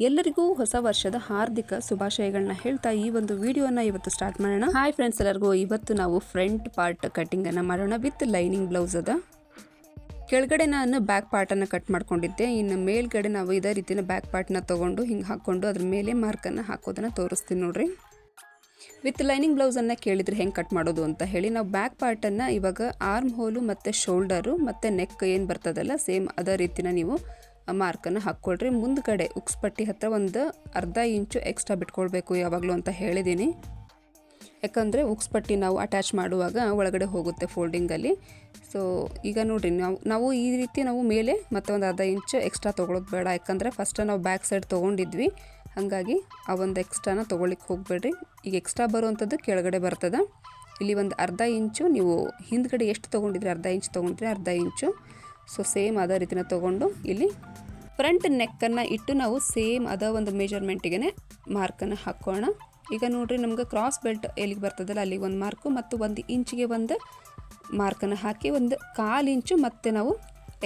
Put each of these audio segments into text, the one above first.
ಎಲ್ಲರಿಗೂ ಹೊಸ ವರ್ಷದ ಹಾರ್ದಿಕ ಶುಭಾಶಯಗಳನ್ನ ಹೇಳ್ತಾ ಈ ಒಂದು ವಿಡಿಯೋನ ಇವತ್ತು ಸ್ಟಾರ್ಟ್ ಮಾಡೋಣ. ಹಾಯ್ ಫ್ರೆಂಡ್ಸ್ ಎಲ್ಲರಿಗೂ, ಇವತ್ತು ನಾವು ಫ್ರಂಟ್ ಪಾರ್ಟ್ ಕಟ್ಟಿಂಗನ್ನು ಮಾಡೋಣ ವಿತ್ ಲೈನಿಂಗ್ ಬ್ಲೌಸ್ ಅದ. ಕೆಳಗಡೆ ನಾನು ಬ್ಯಾಕ್ ಪಾರ್ಟನ್ನು ಕಟ್ ಮಾಡ್ಕೊಂಡಿದ್ದೆ. ಇನ್ನು ಮೇಲ್ಗಡೆ ನಾವು ಇದೇ ರೀತಿಯ ಬ್ಯಾಕ್ ಪಾರ್ಟ್ನ ತೊಗೊಂಡು ಹಿಂಗೆ ಹಾಕ್ಕೊಂಡು ಅದ್ರ ಮೇಲೆ ಮಾರ್ಕನ್ನು ಹಾಕೋದನ್ನು ತೋರಿಸ್ತೀನಿ ನೋಡ್ರಿ. ವಿತ್ ಲೈನಿಂಗ್ ಬ್ಲೌಸನ್ನು ಕೇಳಿದರೆ ಹೆಂಗೆ ಕಟ್ ಮಾಡೋದು ಅಂತ ಹೇಳಿ ನಾವು ಬ್ಯಾಕ್ ಪಾರ್ಟನ್ನು ಇವಾಗ ಆರ್ಮ್ ಹೋಲು ಮತ್ತು ಶೋಲ್ಡರು ಮತ್ತು ನೆಕ್ ಏನು ಬರ್ತದಲ್ಲ ಸೇಮ್ ಅದೇ ರೀತಿನ ನೀವು ಮಾರ್ಕನ್ನು ಹಾಕ್ಕೊಳ್ರಿ. ಮುಂದ್ಗಡೆ ಉಕ್ಸ್ ಪಟ್ಟಿ ಹತ್ರ ಒಂದು ಅರ್ಧ ಇಂಚು ಎಕ್ಸ್ಟ್ರಾ ಬಿಟ್ಕೊಳ್ಬೇಕು ಯಾವಾಗಲೂ ಅಂತ ಹೇಳಿದ್ದೀನಿ ಯಾಕಂದರೆ ಉಕ್ಸ್ ಪಟ್ಟಿ ನಾವು ಅಟ್ಯಾಚ್ ಮಾಡುವಾಗ ಒಳಗಡೆ ಹೋಗುತ್ತೆ ಫೋಲ್ಡಿಂಗಲ್ಲಿ ಸೊ ಈಗ ನೋಡಿರಿ, ನಾವು ನಾವು ಈ ರೀತಿ ನಾವು ಮೇಲೆ ಮತ್ತೆ ಒಂದು ಅರ್ಧ ಇಂಚು ಎಕ್ಸ್ಟ್ರಾ ತೊಗೊಳೋದು ಬೇಡ. ಯಾಕಂದರೆ ಫಸ್ಟ್ ನಾವು ಬ್ಯಾಕ್ ಸೈಡ್ ತೊಗೊಂಡಿದ್ವಿ. ಹಾಗಾಗಿ ಆ ಒಂದು ಎಕ್ಸ್ಟ್ರಾನ ತೊಗೊಳಿಕ್ಕೆ ಹೋಗಬೇಡ್ರಿ. ಈಗ ಎಕ್ಸ್ಟ್ರಾ ಬರುವಂಥದ್ದು ಕೆಳಗಡೆ ಬರ್ತದೆ. ಇಲ್ಲಿ ಒಂದು ಅರ್ಧ ಇಂಚು ನೀವು ಹಿಂದ್ಗಡೆ ಎಷ್ಟು ತೊಗೊಂಡಿದ್ರಿ? ಅರ್ಧ ಇಂಚು ತೊಗೊಂಡ್ರಿ ಅರ್ಧ ಇಂಚು. ಸೊ ಸೇಮ್ ಅದೇ ರೀತಿನ ತೊಗೊಂಡು ಇಲ್ಲಿ ಫ್ರಂಟ್ ನೆಕ್ಕನ್ನು ಇಟ್ಟು ನಾವು ಸೇಮ್ ಅದ ಒಂದು ಮೆಜರ್ಮೆಂಟಿಗೆ ಮಾರ್ಕನ್ನು ಹಾಕೋಣ. ಈಗ ನೋಡ್ರಿ ನಮ್ಗೆ ಕ್ರಾಸ್ ಬೆಲ್ಟ್ ಎಲ್ಲಿಗೆ ಬರ್ತದಲ್ಲ, ಅಲ್ಲಿಗೆ ಒಂದು ಮಾರ್ಕು ಮತ್ತು ಒಂದು ಇಂಚಿಗೆ ಒಂದು ಮಾರ್ಕನ್ನು ಹಾಕಿ ಒಂದು ಕಾಲು ಇಂಚು ಮತ್ತೆ ನಾವು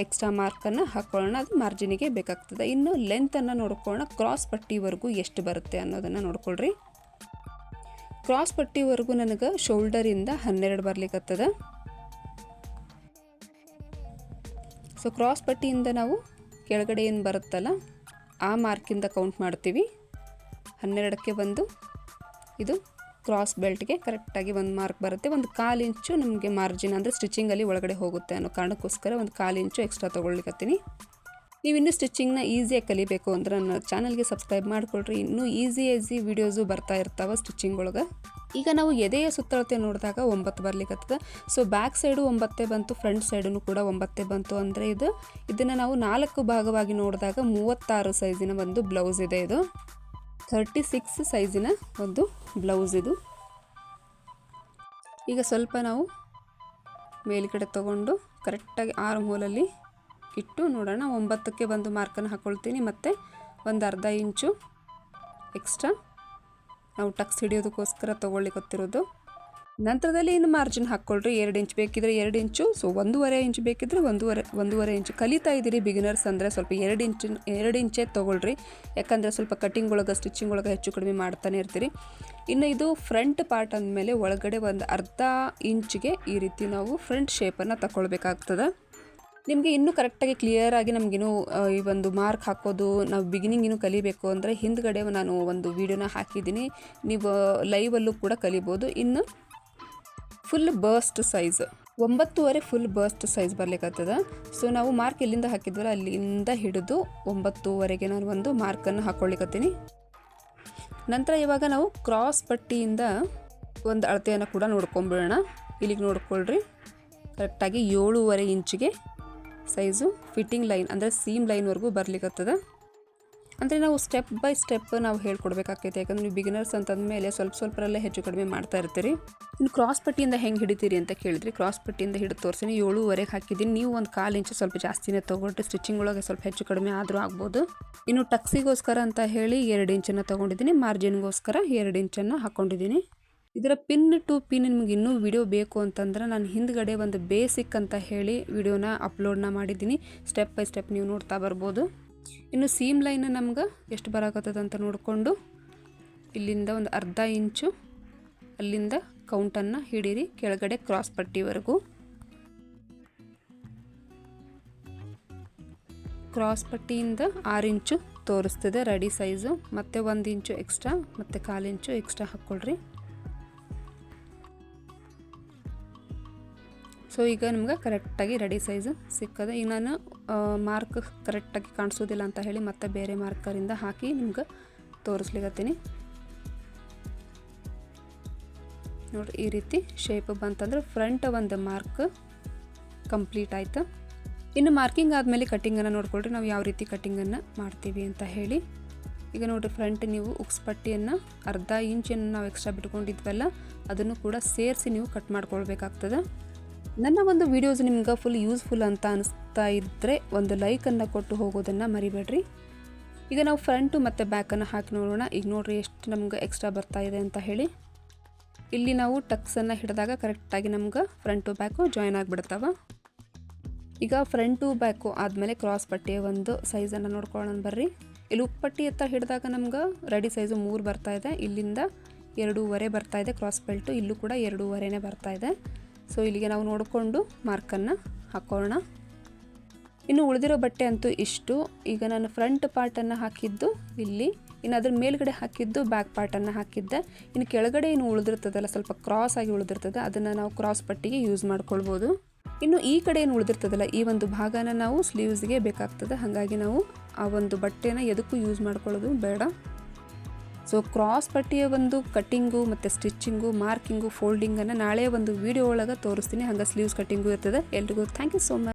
ಎಕ್ಸ್ಟ್ರಾ ಮಾರ್ಕನ್ನು ಹಾಕ್ಕೊಳ್ಳೋಣ ಅದು ಮಾರ್ಜಿನಿಗೆ ಬೇಕಾಗ್ತದೆ. ಇನ್ನು ಲೆಂತನ್ನು ನೋಡ್ಕೊಳ್ಳೋಣ. ಕ್ರಾಸ್ ಪಟ್ಟಿವರೆಗೂ ಎಷ್ಟು ಬರುತ್ತೆ ಅನ್ನೋದನ್ನು ನೋಡ್ಕೊಳ್ರಿ. ಕ್ರಾಸ್ ಪಟ್ಟಿವರೆಗೂ ನನಗೆ ಶೋಲ್ಡರಿಂದ ಹನ್ನೆರಡು ಬರ್ಲಿಕ್ಕತ್ತದ ಸೊ ಕ್ರಾಸ್ ಪಟ್ಟಿಯಿಂದ ನಾವು ಕೆಳಗಡೆ ಏನು ಬರುತ್ತಲ್ಲ, ಆ ಮಾರ್ಕಿಂದ ಕೌಂಟ್ ಮಾಡ್ತೀವಿ. ಹನ್ನೆರಡಕ್ಕೆ ಬಂದು ಇದು ಕ್ರಾಸ್ ಬೆಲ್ಟ್ಗೆ ಕರೆಕ್ಟಾಗಿ ಒಂದು ಮಾರ್ಕ್ ಬರುತ್ತೆ. ಒಂದು ಕಾಲು ಇಂಚು ನಮಗೆ ಮಾರ್ಜಿನ್ ಅಂದರೆ ಸ್ಟಿಚಿಂಗಲ್ಲಿ ಒಳಗಡೆ ಹೋಗುತ್ತೆ ಅನ್ನೋ ಕಾರಣಕ್ಕೋಸ್ಕರ ಒಂದು ಕಾಲು ಇಂಚು ಎಕ್ಸ್ಟ್ರಾ ತೊಗೊಳ್ಲಿಕ್ಕತ್ತೀನಿ ನೀವು ಇನ್ನೂ ಸ್ಟಿಚಿಂಗ್ನ ಈಸಿಯಾಗಿ ಕಲಿಬೇಕು ಅಂದ್ರೆ ನನ್ನ ಚಾನಲ್ಗೆ ಸಬ್ಸ್ಕ್ರೈಬ್ ಮಾಡಿಕೊಳ್ರಿ. ಇನ್ನೂ ಈಸಿ ಈಸಿ ವೀಡಿಯೋಸು ಬರ್ತಾ ಇರ್ತಾವೆ ಸ್ಟಿಚಿಂಗ್ ಒಳಗೆ. ಈಗ ನಾವು ಎದೆಯ ಸುತ್ತಳತೆ ನೋಡಿದಾಗ ಒಂಬತ್ತು ಬರ್ಲಿಕ್ಕತ್ತದ ಸೊ ಬ್ಯಾಕ್ ಸೈಡು ಒಂಬತ್ತೇ ಬಂತು ಫ್ರಂಟ್ ಸೈಡೂ ಕೂಡ ಒಂಬತ್ತೇ ಬಂತು ಅಂದರೆ ಇದು. ಇದನ್ನು ನಾವು ನಾಲ್ಕು ಭಾಗವಾಗಿ ನೋಡಿದಾಗ ಮೂವತ್ತಾರು ಸೈಜಿನ ಒಂದು ಬ್ಲೌಸ್ ಇದೆ ಇದು. ಥರ್ಟಿ ಸಿಕ್ಸ್ ಸೈಜಿನ ಒಂದು ಬ್ಲೌಸ್ ಇದು. ಈಗ ಸ್ವಲ್ಪ ನಾವು ಮೇಲ್ಗಡೆ ತಗೊಂಡು ಕರೆಕ್ಟಾಗಿ ಆರು ಮೂಲಲ್ಲಿ ಇಟ್ಟು ನೋಡೋಣ, ಒಂಬತ್ತಕ್ಕೆ ಒಂದು ಮಾರ್ಕನ್ನು ಹಾಕ್ಕೊಳ್ತೀನಿ ಮತ್ತು ಒಂದು ಅರ್ಧ ಇಂಚು ಎಕ್ಸ್ಟ್ರಾ ನಾವು ಟಕ್ಸ್ ಹಿಡಿಯೋದಕ್ಕೋಸ್ಕರ ತೊಗೊಳ್ಳಿಕೊತ್ತಿರೋದು ನಂತರದಲ್ಲಿ ಇನ್ನು ಮಾರ್ಜಿನ್ ಹಾಕ್ಕೊಳ್ರಿ. ಎರಡು ಇಂಚ್ ಬೇಕಿದ್ರೆ ಎರಡು ಇಂಚು ಸೊ ಒಂದೂವರೆ ಇಂಚು ಬೇಕಿದ್ರೆ ಒಂದೂವರೆ ಒಂದೂವರೆ ಇಂಚು. ಕಲಿತಾ ಇದ್ದೀರಿ ಬಿಗಿನರ್ಸ್ ಅಂದರೆ ಸ್ವಲ್ಪ ಎರಡು ಇಂಚು, ಎರಡು ಇಂಚೇ ತೊಗೊಳ್ರಿ. ಯಾಕಂದರೆ ಸ್ವಲ್ಪ ಕಟಿಂಗ್ ಒಳಗೆ ಸ್ಟಿಚಿಂಗ್ ಒಳಗೆ ಹೆಚ್ಚು ಕಡಿಮೆ ಮಾಡ್ತಾನೆ ಇರ್ತೀರಿ. ಇನ್ನು ಇದು ಫ್ರಂಟ್ ಪಾರ್ಟ್ ಅಂದಮೇಲೆ ಒಳಗಡೆ ಒಂದು ಅರ್ಧ ಇಂಚಿಗೆ ಈ ರೀತಿ ನಾವು ಫ್ರಂಟ್ ಶೇಪನ್ನು ತಗೊಳ್ಬೇಕಾಗ್ತದೆ. ನಿಮಗೆ ಇನ್ನೂ ಕರೆಕ್ಟಾಗಿ ಕ್ಲಿಯರಾಗಿ ನಮಗಿನ್ನೂ ಈ ಒಂದು ಮಾರ್ಕ್ ಹಾಕೋದು, ನಾವು ಬಿಗಿನಿಂಗ್ ಇನ್ನೂ ಕಲಿಬೇಕು ಅಂದರೆ ಹಿಂದ್ಗಡೆ ನಾನು ಒಂದು ವಿಡಿಯೋನ ಹಾಕಿದ್ದೀನಿ. ನೀವು ಲೈವಲ್ಲೂ ಕೂಡ ಕಲಿಬೋದು. ಇನ್ನು ಫುಲ್ ಬರ್ಸ್ಟ್ ಸೈಜ್ ಒಂಬತ್ತುವರೆ ಫುಲ್ ಬರ್ಸ್ಟ್ ಸೈಜ್ ಬರ್ಲಿಕ್ಕತ್ತದ ಸೊ ನಾವು ಮಾರ್ಕ್ ಎಲ್ಲಿಂದ ಹಾಕಿದ್ವಲ್ಲ, ಅಲ್ಲಿಂದ ಹಿಡಿದು ಒಂಬತ್ತುವರೆಗೆ ನಾನು ಒಂದು ಮಾರ್ಕನ್ನು ಹಾಕ್ಕೊಳ್ಳಿಕತ್ತೀನಿ ನಂತರ ಇವಾಗ ನಾವು ಕ್ರಾಸ್ ಪಟ್ಟಿಯಿಂದ ಒಂದು ಅಳತೆಯನ್ನು ಕೂಡ ನೋಡ್ಕೊಂಬಿಡೋಣ. ಇಲ್ಲಿಗೆ ನೋಡ್ಕೊಳ್ರಿ. ಕರೆಕ್ಟಾಗಿ ಏಳೂವರೆ ಇಂಚಿಗೆ ಸೈಜು ಫಿಟ್ಟಿಂಗ್ ಲೈನ್ ಅಂದರೆ ಸೀಮ್ ಲೈನ್ವರೆಗೂ ಬರ್ಲಿಕ್ಕತ್ತದ ಅಂದರೆ ನಾವು ಸ್ಟೆಪ್ ಬೈ ಸ್ಟೆಪ್ ನಾವು ಹೇಳ್ಕೊಡ್ಬೇಕಾಗ್ತೈತೆ. ಯಾಕಂದ್ರೆ ನೀವು ಬಿಗಿನರ್ಸ್ ಅಂತಂದಮೇಲೆ ಸ್ವಲ್ಪ ಸ್ವಲ್ಪರಲ್ಲೇ ಹೆಚ್ಚು ಕಡಿಮೆ ಮಾಡ್ತಾ ಇರ್ತೀರಿ. ಇನ್ನು ಕ್ರಾಸ್ ಪಟ್ಟಿಯಿಂದ ಹೆಂಗೆ ಹಿಡಿತೀರಿ ಅಂತ ಕೇಳಿದ್ರಿ ಕ್ರಾಸ್ ಪಟ್ಟಿಯಿಂದ ಹಿಡಿದು ತೋರಿಸಿನಿ, ಏಳುವರೆಗೆ ಹಾಕಿದ್ದೀನಿ. ನೀವು ಒಂದು ಕಾಲು ಇಂಚು ಸ್ವಲ್ಪ ಜಾಸ್ತಿನೇ ತೊಗೊಂಡ್ರೆ ಸ್ಟಿಚಿಂಗ್ ಒಳಗೆ ಸ್ವಲ್ಪ ಹೆಚ್ಚು ಕಡಿಮೆ ಆದರೂ ಆಗ್ಬೋದು. ಇನ್ನು ಟಕ್ಸಿಗೋಸ್ಕರ ಅಂತ ಹೇಳಿ ಎರಡು ಇಂಚನ್ನು ತೊಗೊಂಡಿದ್ದೀನಿ ಮಾರ್ಜಿನ್ಗೋಸ್ಕರ ಎರಡು ಇಂಚನ್ನು ಹಾಕ್ಕೊಂಡಿದ್ದೀನಿ ಇದರ ಪಿನ್ ಟು ಪಿನ್ ನಿಮ್ಗೆ ಇನ್ನೂ ವಿಡಿಯೋ ಬೇಕು ಅಂತಂದ್ರೆ ನಾನು ಹಿಂದ್ಗಡೆ ಒಂದು ಬೇಸಿಕ್ ಅಂತ ಹೇಳಿ ವಿಡಿಯೋನ ಅಪ್ಲೋಡ್ನ ಮಾಡಿದ್ದೀನಿ. ಸ್ಟೆಪ್ ಬೈ ಸ್ಟೆಪ್ ನೀವು ನೋಡ್ತಾ ಬರ್ಬೋದು. ಇನ್ನು ಸೀಮ್ ಲೈನ್ ನಮ್ಗೆ ಎಷ್ಟು ಬರಕತ್ತದ ಅಂತ ನೋಡಿಕೊಂಡು ಇಲ್ಲಿಂದ ಒಂದು ಅರ್ಧ ಇಂಚು ಅಲ್ಲಿಂದ ಕೌಂಟನ್ನು ಹಿಡೀರಿ, ಕೆಳಗಡೆ ಕ್ರಾಸ್ ಪಟ್ಟಿವರೆಗೂ. ಕ್ರಾಸ್ ಪಟ್ಟಿಯಿಂದ ಆರು ಇಂಚು ತೋರಿಸ್ತದೆ, ರೆಡಿ ಸೈಜು. ಮತ್ತು ಒಂದು ಇಂಚು ಎಕ್ಸ್ಟ್ರಾ, ಮತ್ತು ಕಾಲು ಇಂಚು ಎಕ್ಸ್ಟ್ರಾ ಹಾಕ್ಕೊಳ್ರಿ. ಸೊ ಈಗ ನಿಮ್ಗೆ ಕರೆಕ್ಟಾಗಿ ರೆಡಿ ಸೈಜು ಸಿಕ್ಕದೆ. ಈಗ ನಾನು ಮಾರ್ಕ್ ಕರೆಕ್ಟಾಗಿ ಕಾಣಿಸೋದಿಲ್ಲ ಅಂತ ಹೇಳಿ ಮತ್ತೆ ಬೇರೆ ಮಾರ್ಕರಿಂದ ಹಾಕಿ ನಿಮ್ಗೆ ತೋರಿಸ್ಲಿಕತ್ತೀನಿ. ನೋಡಿರಿ, ಈ ರೀತಿ ಶೇಪ್ ಬಂತಂದ್ರೆ ಫ್ರಂಟ್ ಒಂದು ಮಾರ್ಕ್ ಕಂಪ್ಲೀಟ್ ಆಯಿತು. ಇನ್ನು ಮಾರ್ಕಿಂಗ್ ಆದಮೇಲೆ ಕಟ್ಟಿಂಗನ್ನು ನೋಡ್ಕೊಳ್ರಿ. ನಾವು ಯಾವ ರೀತಿ ಕಟ್ಟಿಂಗನ್ನು ಮಾಡ್ತೀವಿ ಅಂತ ಹೇಳಿ. ಈಗ ನೋಡಿರಿ ಫ್ರಂಟ್ ನೀವು ಉಕ್ಸ್ ಪಟ್ಟಿಯನ್ನು ಅರ್ಧ ಇಂಚನ್ನು ನಾವು ಎಕ್ಸ್ಟ್ರಾ ಬಿಟ್ಕೊಂಡಿದ್ವಲ್ಲ, ಅದನ್ನು ಕೂಡ ಸೇರಿಸಿ ನೀವು ಕಟ್ ಮಾಡ್ಕೊಳ್ಬೇಕಾಗ್ತದೆ. ನನ್ನ ಒಂದು ವೀಡಿಯೋಸ್ ನಿಮ್ಗೆ ಫುಲ್ ಯೂಸ್ಫುಲ್ ಅಂತ ಅನಿಸ್ತಾ ಇದ್ದರೆ ಒಂದು ಲೈಕನ್ನು ಕೊಟ್ಟು ಹೋಗೋದನ್ನು ಮರಿಬೇಡ್ರಿ. ಈಗ ನಾವು ಫ್ರಂಟು ಮತ್ತು ಬ್ಯಾಕನ್ನು ಹಾಕಿ ನೋಡೋಣ. ಈಗ ನೋಡಿರಿ ಎಷ್ಟು ನಮ್ಗೆ ಎಕ್ಸ್ಟ್ರಾ ಬರ್ತಾ ಇದೆ ಅಂತ ಹೇಳಿ. ಇಲ್ಲಿ ನಾವು ಟಕ್ಸನ್ನು ಹಿಡಿದಾಗ ಕರೆಕ್ಟಾಗಿ ನಮ್ಗೆ ಫ್ರಂಟು ಬ್ಯಾಕು ಜಾಯ್ನ್ ಆಗಿಬಿಡ್ತಾವ. ಈಗ ಫ್ರಂಟು ಬ್ಯಾಕು ಆದಮೇಲೆ ಕ್ರಾಸ್ ಪಟ್ಟಿಯ ಒಂದು ಸೈಜನ್ನು ನೋಡ್ಕೊಳ್ಳೋಣ ಬರ್ರಿ. ಇಲ್ಲಿ ಉಪ್ಪಟ್ಟಿ ಎತ್ತ ಹಿಡಿದಾಗ ನಮ್ಗೆ ರೆಡಿ ಸೈಜು ಮೂರು ಬರ್ತಾ ಇದೆ. ಇಲ್ಲಿಂದ ಎರಡೂವರೆ ಬರ್ತಾ ಇದೆ. ಕ್ರಾಸ್ ಬೆಲ್ಟು ಇಲ್ಲೂ ಕೂಡ ಎರಡೂವರೆನೇ ಬರ್ತಾ ಇದೆ. ಸೊ ಇಲ್ಲಿಗೆ ನಾವು ನೋಡಿಕೊಂಡು ಮಾರ್ಕನ್ನು ಹಾಕೋಣ. ಇನ್ನು ಉಳಿದಿರೋ ಬಟ್ಟೆ ಅಂತೂ ಇಷ್ಟು. ಈಗ ನಾನು ಫ್ರಂಟ್ ಪಾರ್ಟನ್ನು ಹಾಕಿದ್ದು ಇಲ್ಲಿ. ಇನ್ನು ಅದ್ರ ಮೇಲ್ಗಡೆ ಹಾಕಿದ್ದು ಬ್ಯಾಕ್ ಪಾರ್ಟನ್ನು ಹಾಕಿದ್ದೆ. ಇನ್ನು ಕೆಳಗಡೆ ಏನು ಉಳಿದಿರ್ತದಲ್ಲ, ಸ್ವಲ್ಪ ಕ್ರಾಸ್ ಆಗಿ ಉಳಿದಿರ್ತದೆ, ಅದನ್ನು ನಾವು ಕ್ರಾಸ್ ಪಟ್ಟಿಗೆ ಯೂಸ್ ಮಾಡ್ಕೊಳ್ಬೋದು. ಇನ್ನು ಈ ಕಡೆ ಏನು ಉಳಿದಿರ್ತದಲ್ಲ, ಈ ಒಂದು ಭಾಗನ ನಾವು ಸ್ಲೀವ್ಸ್ಗೆ ಬೇಕಾಗ್ತದೆ. ಹಾಗಾಗಿ ನಾವು ಆ ಒಂದು ಬಟ್ಟೆನ ಎದಕ್ಕೂ ಯೂಸ್ ಮಾಡ್ಕೊಳ್ಳೋದು ಬೇಡ. ಸೊ ಕ್ರಾಸ್ ಪಟ್ಟಿಯ ಒಂದು ಕಟ್ಟಿಂಗು ಮತ್ತು ಸ್ಟಿಚ್ಚಿಂಗು ಮಾರ್ಕಿಂಗು ಫೋಲ್ಡಿಂಗನ್ನು ನಾಳೆ ಒಂದು ವಿಡಿಯೋ ಒಳಗೆ ತೋರಿಸ್ತೀನಿ. ಹಂಗೆ ಸ್ಲೀವ್ಸ್ ಕಟ್ಟಿಂಗು ಇರ್ತದೆ. ಎಲ್ರಿಗೂ ಥ್ಯಾಂಕ್ ಯು ಸೋ ಮಚ್